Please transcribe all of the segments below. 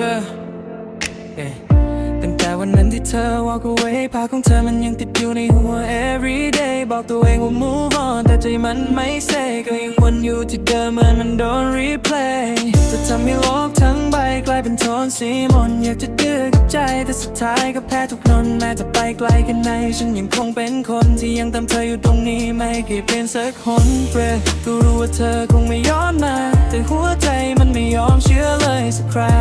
yeah, yeah. ตั้งแต่วันนั้นที่เธอ walk away ภาพของเธอมันยังติดอยู่ในหัว every day บอกตัวเองว่า move on แต่ใจมันไม่เซก็ยังวนอยู่ที่เดิมเหมือนมันโดน replay จะทำให้โลกทั้งใบกลายเป็นโทนสีมนอยากจะดื้อกับใจ แต่สุดท้ายก็แพ้ทุกนนแม้จะไปไกลแค่ไหน ฉันยังคงเป็นคนที่ยังตามเธออยู่ตรงนี้ไม่เคยเปลี่ยนสักคนเปรก็รู้ว่าเธอคงไม่ย้อนมา แต่หัวใจมันไม่ยอมชื่อ สักครา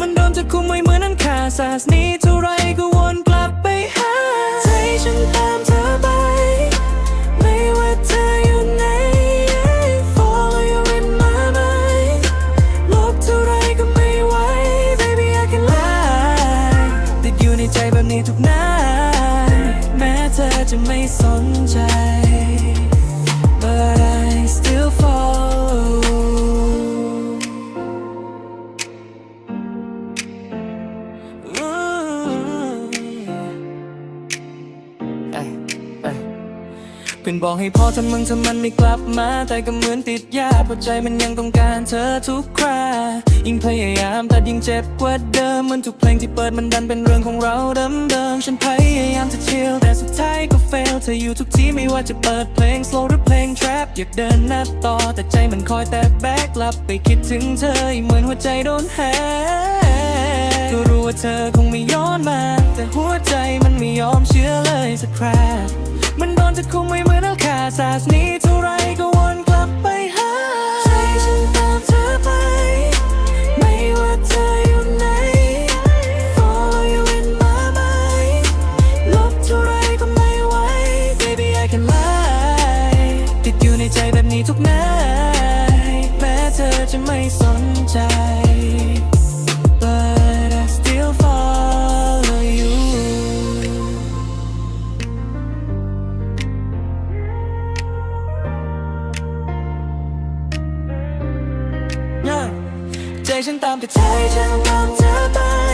มันโดนจะคุมไว้เหมือนนั้นขาดสาสนี้เท่าไรก็วนกลับไปหาใจฉันตามเธอไป ไม่ว่าเธออยู่ไหน Follow you in my mind ลบเท่าไรก็ไม่ไหว Baby I can lie ติดอยู่ในใจแบบนี้ทุกนาทีแม้เธอจะไม่สนใจ พื่อนบอกให้พอทำมึงถ้ามันไม่กลับมา แต่ก็เหมือนติดยาเพราะใจมันยังต้องการเธอทุกครายิ่งพยายามแต่ยิ่งเจ็บกว่าเดิมเหมือนทุกเพลงที่เปิดมันดันเป็นเรื่องของเราเดิมๆฉันพยายามจะชิลแต่สุดท้ายก็ fail เธออยู่ทุกที่ไม่ว่าจะเปิดเพลง slow หรือเพลง trap อยากเดินหน้าต่อ แต่ใจมันคอยแต่แบกกลับไปคิดถึงเธอเหมือนหัวใจโดนแฮกก็รู้ว่าเธอคงไม่ย้อนมา แต่หัวใจมันไม่ยอมเชื่อเลยสักครา มันจะคุมไว้เหมือนอาขาสาสนี้เท่าไรก็วนกลับไปหาใจฉันตามเธอไป ไม่ว่าเธออยู่ไหน Follow you in my mind ลบเท่าไรก็ไม่ไหว Baby I can lie ติดอยู่ในใจแบบนี้ทุกนาทีแม้เธอจะไม่สนใจ ใจฉันตามแต่ใจฉันตามเธอไป